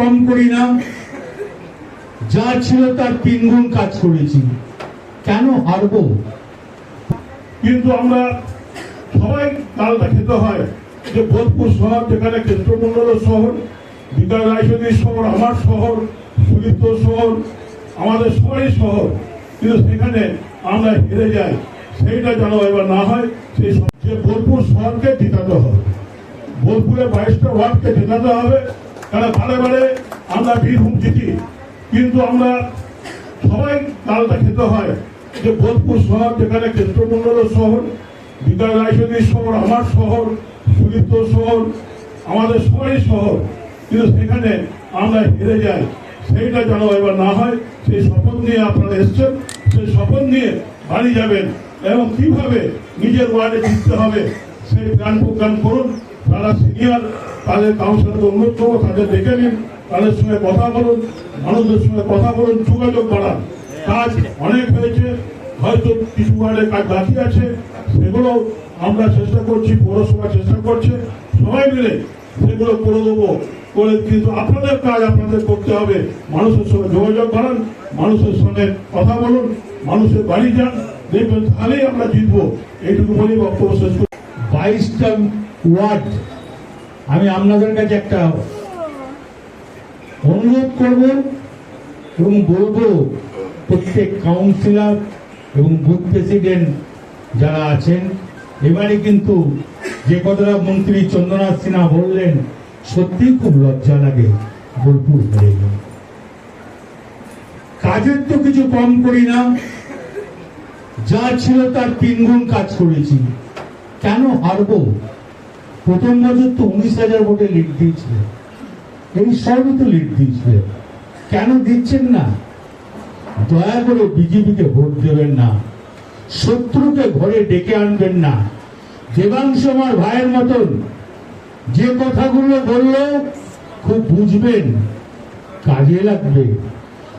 কম করি না। যা ছিল তার তিনগুণ কাজ করেছি। কেন হারবো? কিন্তু আমরা সবাই তালটা খেতে হয়। যে বোধপুর শহর, যেখানে কেন্দ্রমন্ডল শহর বিকাশ রায়চৌধুরী শহর, আমার শহর, সুদীপ্ত শহর, আমাদের সবাই শহর। কিন্তু সেখানে আমরা হেরে যাই। সেইটা যেন এবার না হয়, সেই সব- যে বোলপুর শহরকে জিতাতে হবে। বোলপুরে বাইশটা ওয়ার্ডকে জেতাতে হবে। কারণ বারে বারে আমরা বীরভূম জিতি কিন্তু আমরা সবাই তালটা খেতে হয়। যে বোধপুর শহর, যেখানে কেন্দ্রমন্ডল শহর বিকাশ রায়চৌধুরী শহর, আমার শহর, সুদীপ্ত শহর, আমাদের সবাই শহর। কিন্তু সেখানে আমরা হেরে যাই। সেইটা যেন এবার না হয়, সেই শপথ নিয়ে আপনারা এসছেন, সেই শপথ নিয়ে বাড়ি যাবেন এবং কীভাবে নিজের ওয়ার্ডে জিততে হবে, সেই গান প্রোগ্রাম করুন। তারা সিনিয়র তাদের কাউন্সিলরকে অনুরোধ করব, তাদের ডেকে নিন, তাদের সঙ্গে কথা বলুন, মানুষদের সঙ্গে কথা বলুন, যোগাযোগ বাড়ান। কাজ অনেক হয়েছে, হয়তো কিছু ওয়ার্ডে কাজ বাকি আছে, সেগুলো আমরা চেষ্টা করছি, পৌরসভা চেষ্টা করছে, সবাই মিলে সেগুলো করে দেবো, করে কিন্তু আপনাদের কাজ আপনাদের করতে হবে। মানুষের সঙ্গে যোগাযোগ বাড়ান, মানুষের সঙ্গে কথা বলুন, মানুষের বাড়ি যান, দেখবেন তাহলেই আমরা জিতবো। এইটুকু বলেই বক্তব্য শেষ করছি। বাইশটা ওয়ার্ড আমি আপনাদের কাছে একটা অনুরোধ করব এবং বলব প্রত্যেক কাউন্সিলর এবং বুথ প্রেসিডেন্ট যারা আছেন, এবারে কিন্তু যে কথাটা মন্ত্রী চন্দ্রনাথ সিনহা বললেন, সত্যিই খুব লজ্জা লাগে বোলপুর হয়ে গেল কাজের তো কিছু কম করি না, যা ছিল তার তিন তিনগুণ কাজ করেছি। কেন হারবো? প্রথম বছর তো উনিশ হাজার ভোটে লিড দিয়েছিল এই সবই তো লিড দিয়েছিল কেন দিচ্ছেন না? দয়া করে বিজেপিকে ভোট দেবেন না। শত্রুকে ঘরে ডেকে আনবেন না। দেবাংশ আমার ভাইয়ের মতন যে কথাগুলো বলল, খুব বুঝবেন, কাজে লাগবে।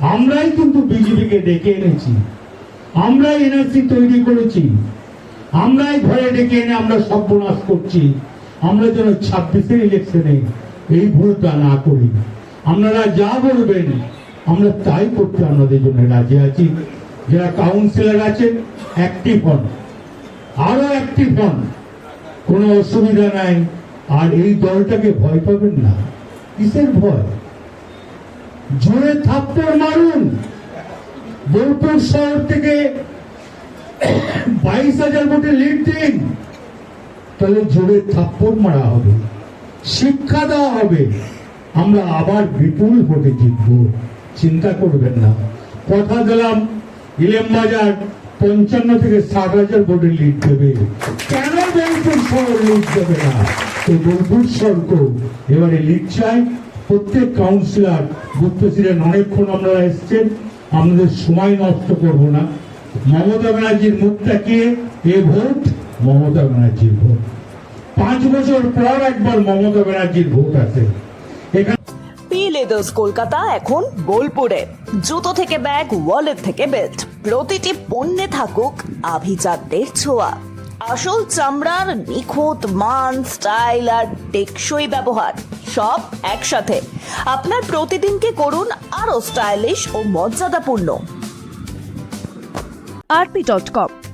আমরাই কিন্তু বিজেপিকে ডেকে এনেছি। আমরাই এনআরসি তৈরি করেছি। আমরাই ঘরে ডেকে এনে আমরা সর্বনাশ করছি। আমরা যেন ছাব্বিশের ইলেকশনে এই ভুলটা না করি। আপনারা যা বলবেন, আমরা তাই করতে আপনাদের জন্য রাজি আছি। যারা কাউন্সিলর আছেন অ্যাক্টিভ হন। আরও অ্যাক্টিভ হন। কোনো অসুবিধা নাই। আর এই দলটাকে ভয় পাবেন না। কিসের ভয়? জোরে থাপ্পড় মারুন। বোলপুর শহর থেকে বাইশ হাজার ভোটে লিড দিন। তাহলে জোরে থাপ্পড় মারা হবে, শিক্ষা দেওয়া হবে। আমরা আবার বিপুল ভোটে জিতব। চিন্তা করবেন না। কথা দিলাম ইলেম বাজার পঞ্চান্ন থেকে ষাট হাজার ভোটে লিড দেবে। কেন বোলপুর শহর লিড দেবে না? তো বোলপুর শহরকে এবারে লিড চাই প্রত্যেক কাউন্সিলর বুথ প্রেসিডেন্ট অনেকক্ষণ আপনারা এসছেন। আমাদের সময় নষ্ট করব না। মমতা ব্যানার্জির মুখ তাকিয়ে এ ভোট মমতা ব্যানার্জির ভোট। পাঁচ বছর পর একবার মমতা ব্যানার্জির ভোট আছে এখানে পি লেদার্স কলকাতা এখন বোলপুরে। জুতো থেকে ব্যাগ ওয়ালেট থেকে বেল্ট প্রতিটি পণ্যে থাকুক আভিজাত্যের ছোঁয়া। আসল চামড়ার নিখুঁত মান স্টাইল আর টেকসই ব্যবহার সব একসাথে। আপনার প্রতিদিনকে করুন আরও স্টাইলিশ ও মর্যাদাপূর্ণ। RP dot com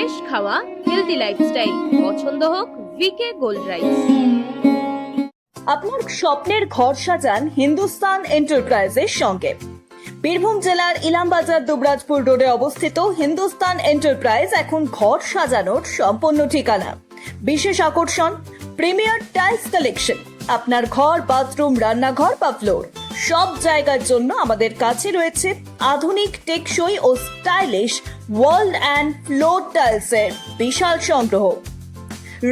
ফ্রেশ খাওয়া হেলদি লাইফস্টাইল পছন্দ হোক ভিকে গোল্ড রাইস আপনার স্বপ্নের ঘর সাজান হিন্দুস্তান এন্টারপ্রাইজের সঙ্গে। বীরভূম জেলার ইলামবাজার দুবরাজপুর রোডে অবস্থিত হিন্দুস্তান এন্টারপ্রাইজ এখন ঘর সাজানোর সম্পূর্ণ ঠিকানা। বিশেষ আকর্ষণ, প্রিমিয়ার টাইলস কালেকশন। আপনার ঘর, বাথরুম, রান্নাঘর বা ফ্লোর সব জায়গার জন্য আমাদের কাছে রয়েছে আধুনিক, টেকসই ও স্টাইলিশ ওয়াল অ্যান্ড ফ্লোর টাইলসের বিশাল সংগ্রহ।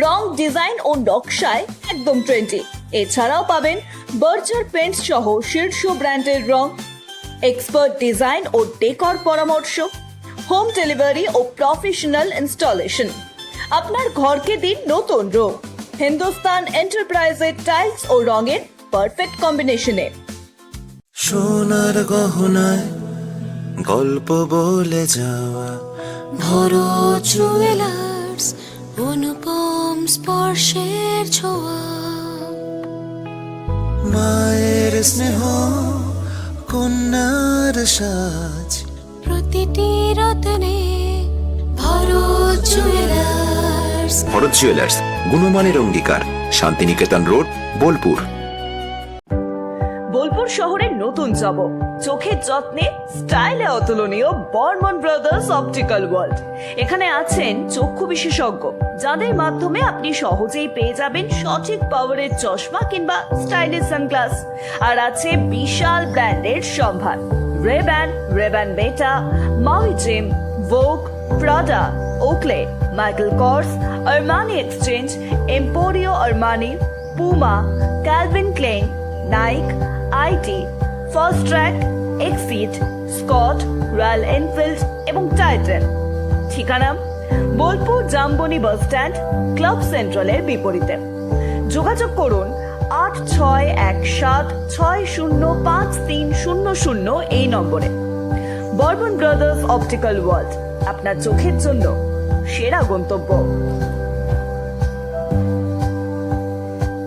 রং ডিজাইন ও নকশায় একদম ট্রেন্ডি এছাড়াও পাবেন বার্জার পেন্ট সহ শীর্ষ ব্র্যান্ডের রং এক্সপার্ট ডিজাইন ও ডেকর পরামর্শ হোম ডেলিভারি ও প্রফেশনাল ইনস্টলেশন আপনার ঘরকে দিন নতুন রূপ। হিন্দুস্তান এন্টারপ্রাইজের টাইলস ও রঙের পারফেক্ট কম্বিনেশনে সোনার গহনায় গল্প বলে যাওয়া। ভরো জুয়েলার্স অনুপম স্পর্শের ছোঁয়া। মায়ের স্নেহ কন্যার সাজ। প্রতিটি রতনে ভরো জুয়েলার্স ভরত জুয়েলার্স গুণমানের অঙ্গীকার শান্তিনিকেতন রোড বোলপুর বোলপুর শহরের নতুন জব চোখের যত্নে স্টাইলে অতুলনীয় বর্মন ব্রাদার্স অপটিক্যাল ওয়ার্ল্ড এখানে আছেন চক্ষু বিশেষজ্ঞ, যাদের মাধ্যমে আপনি সহজেই পেয়ে যাবেন সঠিক পাওয়ারের চশমা কিংবা স্টাইলিশ সানগ্লাস আর আছে বিশাল ব্র্যান্ডের সম্ভার। Ray Ban Ray-Ban Beta Maui Jim Vogue Prada Oakley Michael Kors Armani Exchange Emporio Armani Puma Calvin Klein Nike IT Fastrack Exit Scott Royal Enfield এবং টাইটেন ঠিকানা? Bolpur Jambuni bus stand, club সেন্ট্রালের বিপরীতে। যোগাযোগ করুন আট ছয় এক সাত ছয় শূন্য পাঁচ তিন শূন্য শূন্য এই নম্বরে। Barman brothers optical world. আপনার চোখের জন্য সেরা গন্তব্য।